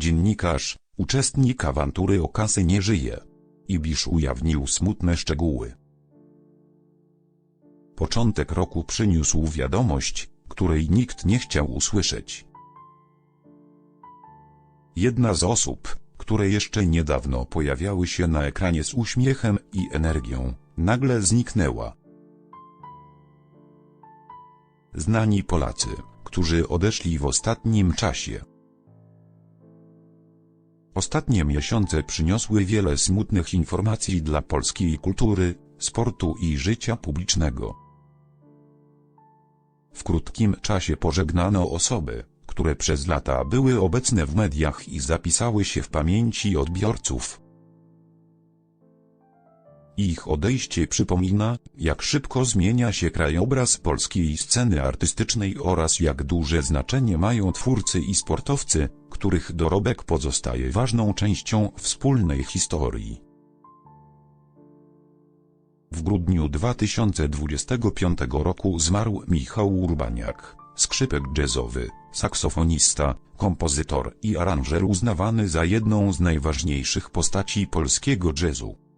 dziennikarz, uczestnik awantury o kasę nie żyje. Ibisz ujawnił smutne szczegóły. Początek roku przyniósł wiadomość, której nikt nie chciał usłyszeć. Jedna z osób, które jeszcze niedawno pojawiały się na ekranie z uśmiechem i energią, nagle zniknęła. Znani Polacy, którzy odeszli w ostatnim czasie. Ostatnie miesiące przyniosły wiele smutnych informacji dla polskiej kultury, sportu i życia publicznego. W krótkim czasie pożegnano osoby, które przez lata były obecne w mediach i zapisały się w pamięci odbiorców. Ich odejście przypomina, jak szybko zmienia się krajobraz polskiej sceny artystycznej oraz jak duże znaczenie mają twórcy i sportowcy, których dorobek pozostaje ważną częścią wspólnej historii. W grudniu 2025 roku zmarł Michał Urbaniak, skrzypek jazzowy, saksofonista, kompozytor i aranżer uznawany za jedną z najważniejszych postaci polskiego jazzu.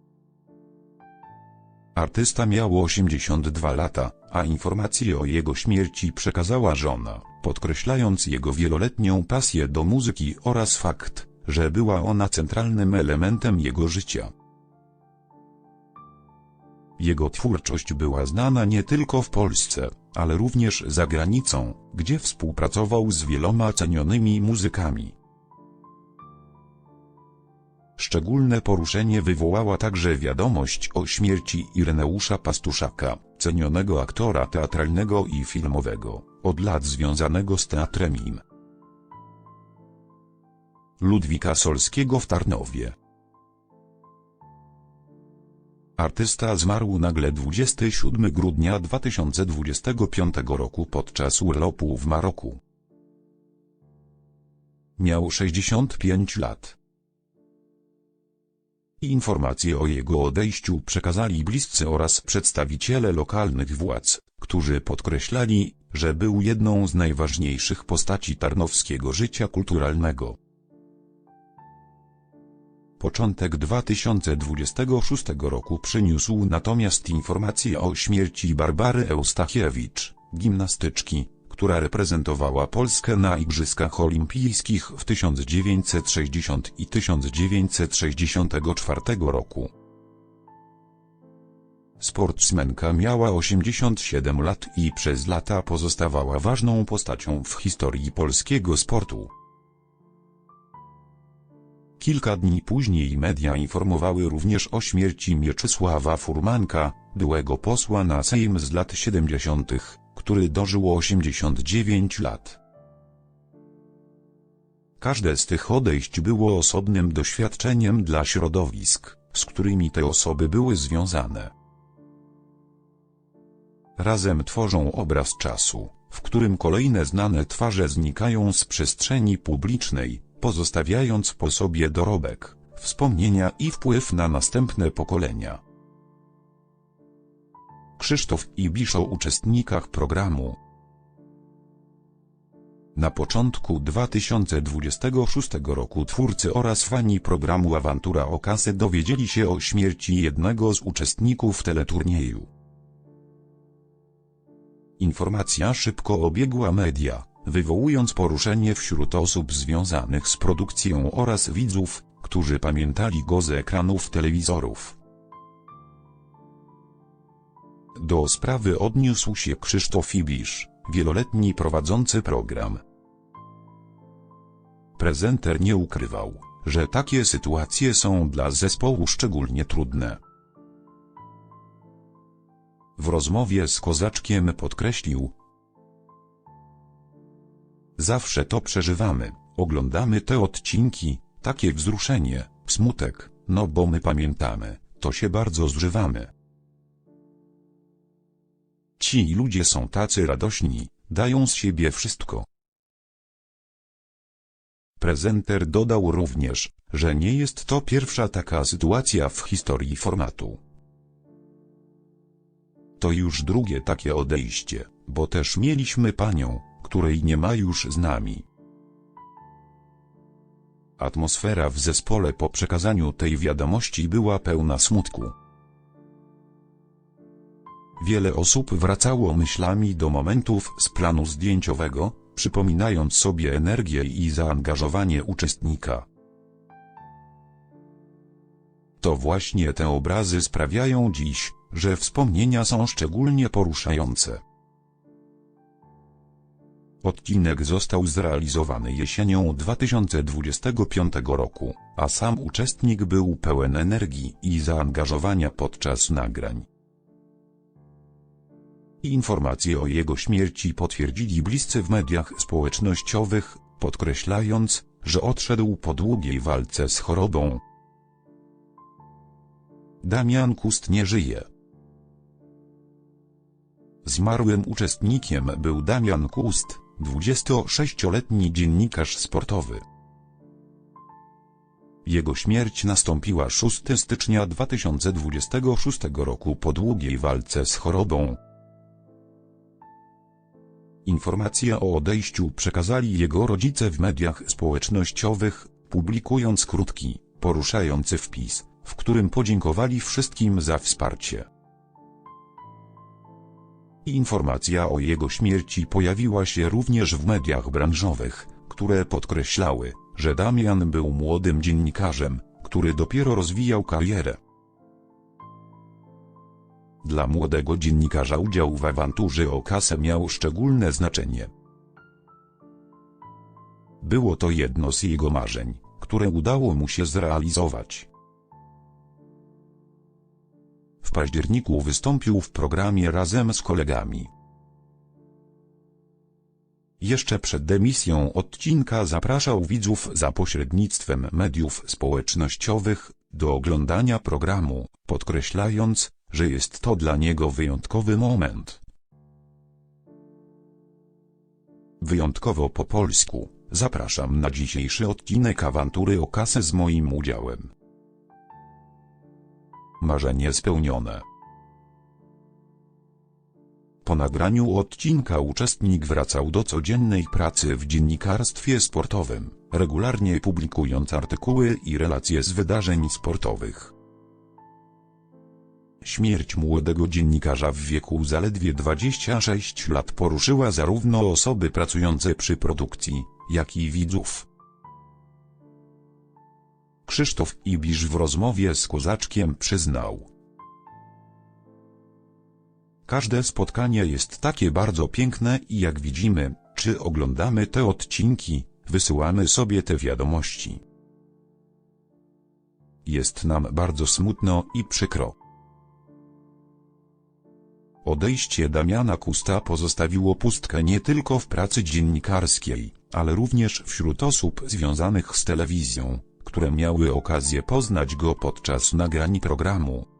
Artysta miał 82 lata, a informację o jego śmierci przekazała żona, podkreślając jego wieloletnią pasję do muzyki oraz fakt, że była ona centralnym elementem jego życia. Jego twórczość była znana nie tylko w Polsce, ale również za granicą, gdzie współpracował z wieloma cenionymi muzykami. Szczególne poruszenie wywołała także wiadomość o śmierci Ireneusza Pastuszaka, cenionego aktora teatralnego i filmowego, od lat związanego z teatrem im. Ludwika Solskiego w Tarnowie. Artysta zmarł nagle 27 grudnia 2025 roku podczas urlopu w Maroku. Miał 65 lat. Informacje o jego odejściu przekazali bliscy oraz przedstawiciele lokalnych władz, którzy podkreślali, że był jedną z najważniejszych postaci tarnowskiego życia kulturalnego. Początek 2026 roku przyniósł natomiast informację o śmierci Barbary Eustachiewicz, gimnastyczki, która reprezentowała Polskę na Igrzyskach Olimpijskich w 1960 i 1964 roku. Sportsmenka miała 87 lat i przez lata pozostawała ważną postacią w historii polskiego sportu. Kilka dni później media informowały również o śmierci Mieczysława Furmanka, byłego posła na Sejm z lat 70., który dożył 89 lat. Każde z tych odejść było osobnym doświadczeniem dla środowisk, z którymi te osoby były związane. Razem tworzą obraz czasu, w którym kolejne znane twarze znikają z przestrzeni publicznej, pozostawiając po sobie dorobek, wspomnienia i wpływ na następne pokolenia. Krzysztof Ibisz o uczestnikach programu. Na początku 2026 roku twórcy oraz fani programu Awantura o kasę dowiedzieli się o śmierci jednego z uczestników teleturnieju. Informacja szybko obiegła media, wywołując poruszenie wśród osób związanych z produkcją oraz widzów, którzy pamiętali go z ekranów telewizorów. Do sprawy odniósł się Krzysztof Ibisz, wieloletni prowadzący program. Prezenter nie ukrywał, że takie sytuacje są dla zespołu szczególnie trudne. W rozmowie z Kozaczkiem podkreślił, Zawsze to przeżywamy, oglądamy te odcinki, takie wzruszenie, smutek, no bo my pamiętamy, to się bardzo zżywamy. Ci ludzie są tacy radośni, dają z siebie wszystko. Prezenter dodał również, że nie jest to pierwsza taka sytuacja w historii formatu. To już drugie takie odejście, bo też mieliśmy panią, której nie ma już z nami. Atmosfera w zespole po przekazaniu tej wiadomości była pełna smutku. Wiele osób wracało myślami do momentów z planu zdjęciowego, przypominając sobie energię i zaangażowanie uczestnika. To właśnie te obrazy sprawiają dziś, że wspomnienia są szczególnie poruszające. Odcinek został zrealizowany jesienią 2025 roku, a sam uczestnik był pełen energii i zaangażowania podczas nagrań. Informacje o jego śmierci potwierdzili bliscy w mediach społecznościowych, podkreślając, że odszedł po długiej walce z chorobą. Damian Kust nie żyje. Zmarłym uczestnikiem był Damian Kust, 26-letni dziennikarz sportowy. Jego śmierć nastąpiła 6 stycznia 2026 roku po długiej walce z chorobą. Informacje o odejściu przekazali jego rodzice w mediach społecznościowych, publikując krótki, poruszający wpis, w którym podziękowali wszystkim za wsparcie. Informacja o jego śmierci pojawiła się również w mediach branżowych, które podkreślały, że Damian był młodym dziennikarzem, który dopiero rozwijał karierę. Dla młodego dziennikarza udział w awanturze o kasę miał szczególne znaczenie. Było to jedno z jego marzeń, które udało mu się zrealizować. W październiku wystąpił w programie razem z kolegami. Jeszcze przed demisją odcinka zapraszał widzów za pośrednictwem mediów społecznościowych do oglądania programu, podkreślając, że jest to dla niego wyjątkowy moment. Wyjątkowo po polsku, zapraszam na dzisiejszy odcinek awantury o kasę z moim udziałem. Marzenie spełnione. Po nagraniu odcinka uczestnik wracał do codziennej pracy w dziennikarstwie sportowym, regularnie publikując artykuły i relacje z wydarzeń sportowych. Śmierć młodego dziennikarza w wieku zaledwie 26 lat poruszyła zarówno osoby pracujące przy produkcji, jak i widzów. Krzysztof Ibisz w rozmowie z Kozaczkiem przyznał. Każde spotkanie jest takie bardzo piękne i jak widzimy, czy oglądamy te odcinki, wysyłamy sobie te wiadomości. Jest nam bardzo smutno i przykro. Odejście Damiana Kusta pozostawiło pustkę nie tylko w pracy dziennikarskiej, ale również wśród osób związanych z telewizją, które miały okazję poznać go podczas nagrań programu.